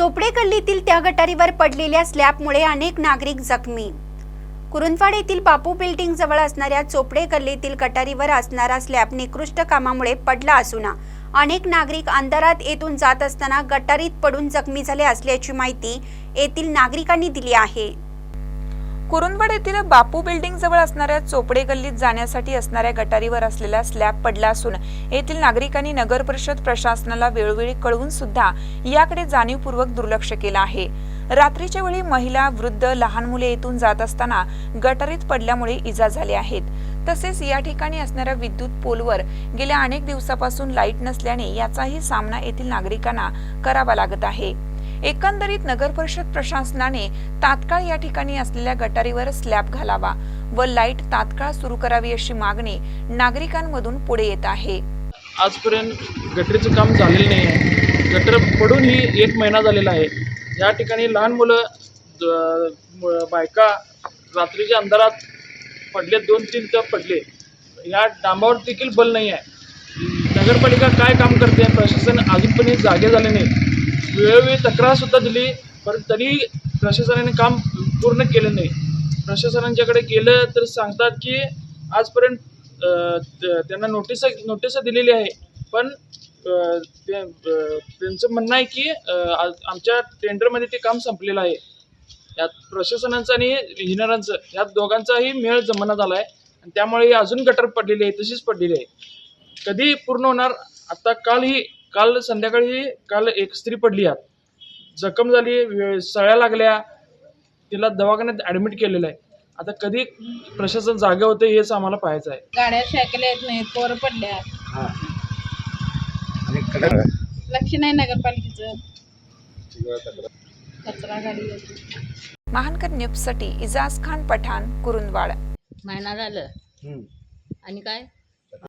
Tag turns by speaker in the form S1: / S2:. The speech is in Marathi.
S1: चोपडे गल्लीतील त्या गटारीवर पडलेल्या स्लॅबमुळे अनेक नागरिक जखमी. कुरुंदवाड येथील बापू बिल्डिंग जवळ असणाऱ्या चोपडे गल्लीतील गटारीवर असणारा स्लॅब निकृष्ट कामामुळे पडला असून अनेक नागरिक अंधारात येथून जात असताना गटारीत पडून जखमी झाले असल्याची माहिती येथील नागरिकांनी दिली आहे.
S2: कुरुंदवड येथील बापू बिल्डिंग जवळ असणाऱ्या चोपडे गल्लीत जाण्यासाठी असणाऱ्या गटारीवर असलेला स्लॅब पडला असून येथील नागरिकांनी नगर परिषद प्रशासनाला वेळोवेळी कळवून सुद्धा याकडे जाणीवपूर्वक दुर्लक्ष केलं आहे. रात्रीच्या वेळी महिला वृद्ध लहान मुले येथून जात असताना गटारीत पडल्यामुळे इजा झाल्या आहेत. तसेच या ठिकाणी असणाऱ्या विद्युत पोलवर गेल्या अनेक दिवसापासून लाइट नसल्याने याचाही सामना येथील नागरिकांना करावा लागत आहे. एकंदरीत नगर परिषद प्रशासनाने तात्काळ या ठिकाणी असलेल्या गटारीवर स्लॅब घालावा व लाइट तात्काळ सुरू करावी अशी मागणी नागरिकांमधून पुढे येत आहे.
S3: आजपर्यंत गटरीचं काम झालेलं नाही आहे. गटर पडूनही एक महिना झालेला आहे. या ठिकाणी लहान मुलं बायका रात्रीच्या अंधारात पडले दोन तीन तर पडले. या डांबावर देखील बल नाही आहे. नगरपालिका काय काम करते? प्रशासन अजूनपर्यंत जागे झाले नाही. वेळोवेळी तक्रारसुद्धा दिली पण तरी प्रशासनाने काम पूर्ण केलं नाही. प्रशासनांच्याकडे गेलं तर सांगतात की आजपर्यंत त्यांना नोटीस नोटीस दिलेली आहे. पण ते त्यांचं म्हणणं आहे की आज- आमच्या टेंडरमध्ये ते काम संपलेलं आहे. यात प्रशासनाचं आणि हिनरांचं या दोघांचाही मेळ जमना झाला आहे आणि त्यामुळे ही अजून गटर पडलेली आहे तशीच पडलेली आहे. कधी पूर्ण होणार आता कालही काल संध्याकाळी काल एक स्त्री पडली यात. जखम झाली सळ्या लागल्या. तिला दवाखान्यात ॲडमिट केलेलं आहे. आता कधी प्रशासन जागे होते हेच आम्हाला पाहायचं आहे.
S4: गाड्या सायकल येत नाहीत पोरं पडल्या. लक्ष नाही नगरपालिकेचं. कचरा गाडी येते.
S2: महानकर न्यूजसाठी इजाज खान पठाण कुरुंदवाड.
S5: महिना झालं. आणि काय?